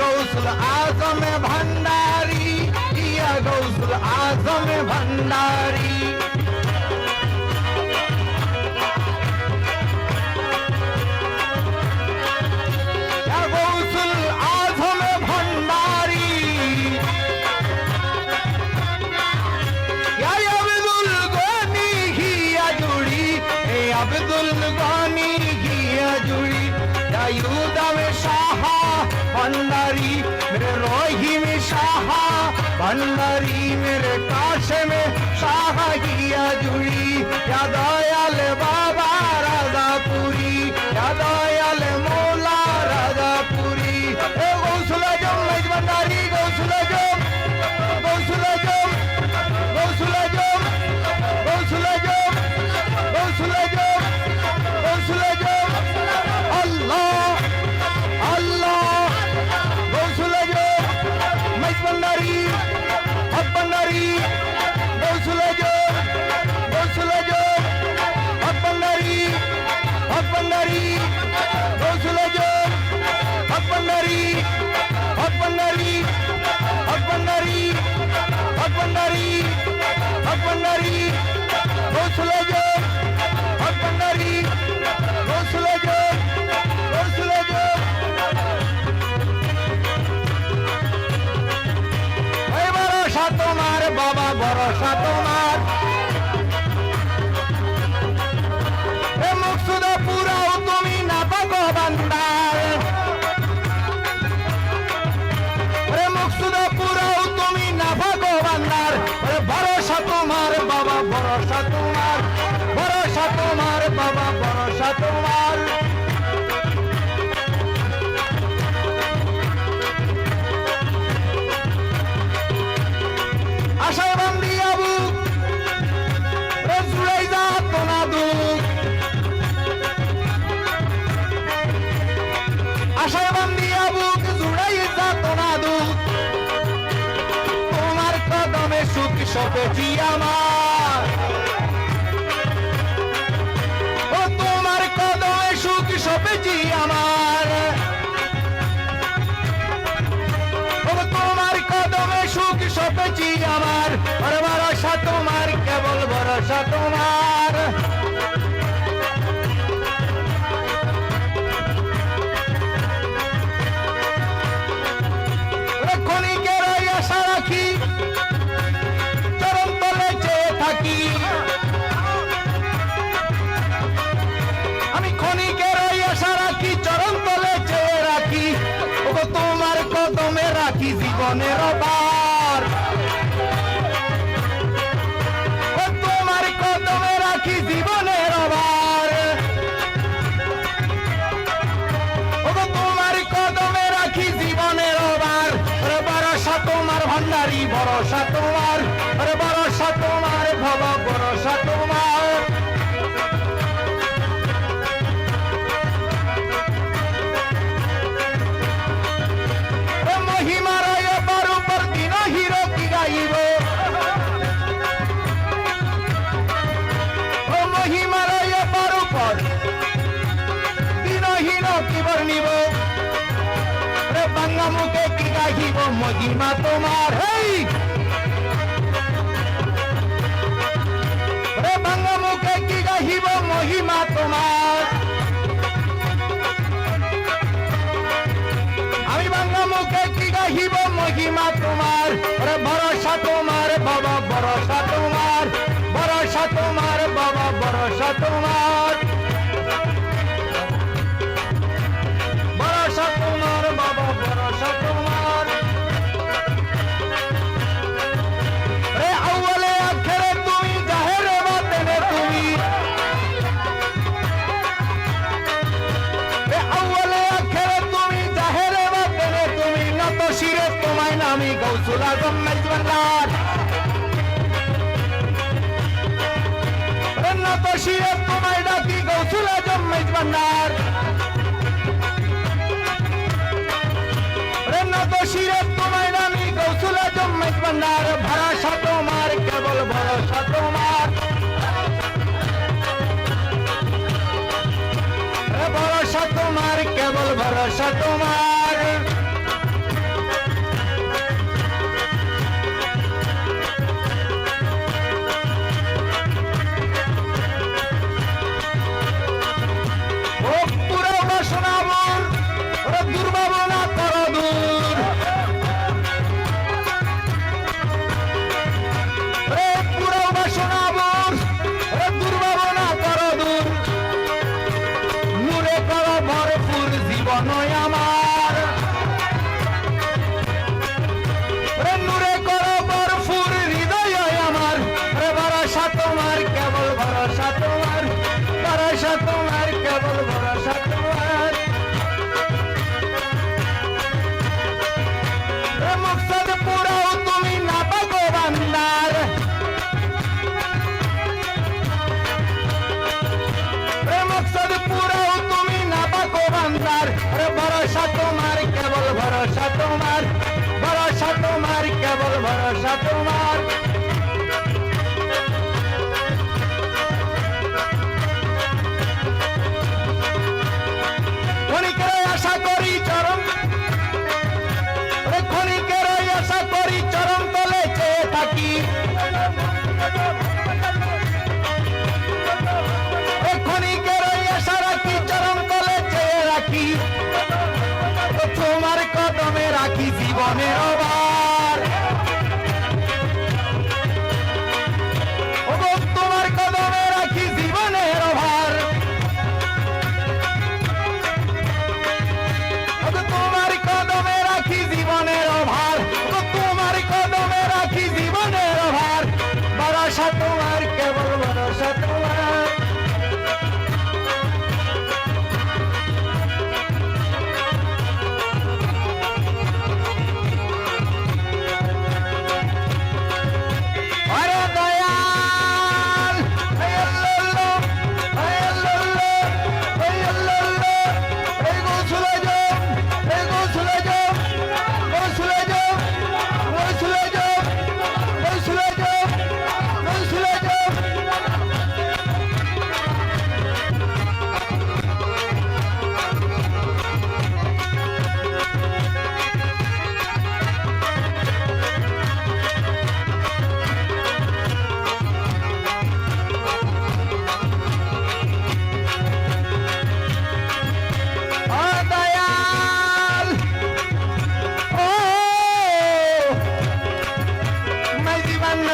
গৌসুল আজমে ভান্ডারি ইয়া গৌসুল আজমে ভান্ডারি। भंडारी मेरे रोही में शाहा भंडारी मेरे काश में शाहा किया जुड़ी या दयाल बाबा राजापुरी या दयाल मौला राजापुरी ए गौसला जो मज भंडारी गौसला जो गौसला जो गौसला जो गौसला ভণ্ডারী হক ভণ্ডারী ঘোষলে যে হক ভণ্ডারী ঘোষলে যে ঘোষলে যে এবার তোমার বাবা বড় সাতম একশো কি আমার? ও তোমার কদমে সুখ সপেছি আমার। ও তোমার কদমে সুখ সপেছি আমার। আর ভরসা তোমার, কেবল ভরসা তোমার। ক্ষণিকের আশা রাখি মনের বার তোমার কদমে রাখি জীবনের বার তোমার কদমে রাখি জীবনের বার বরসা তোমার ভণ্ডারি ভরসা তোমার। ভরসা তোমার ভব, ভরসা তোমার। মহিমা তোমার, হেই! ভাঙ্গ মুখে কি গাহিব মহিমা তোমার? আমি ভাঙ্গ মুখে কি গাহিব মহিমা তোমার? ওরে ভরসা তোমার, বাবা, ভরসা তোমার। ভরসা তোমার, বাবা, ভরসা তোমার। غوث العظم مجد منان رنا تشيرت তোমায় ডাকি গৌসুল আজম মজদ ভান্ডার রনা তশিরত তোমায় ডাকি গৌসুল আজম মজদ ভান্ডার Shakuma.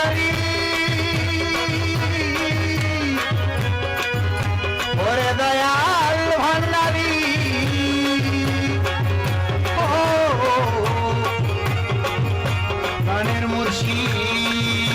Maria.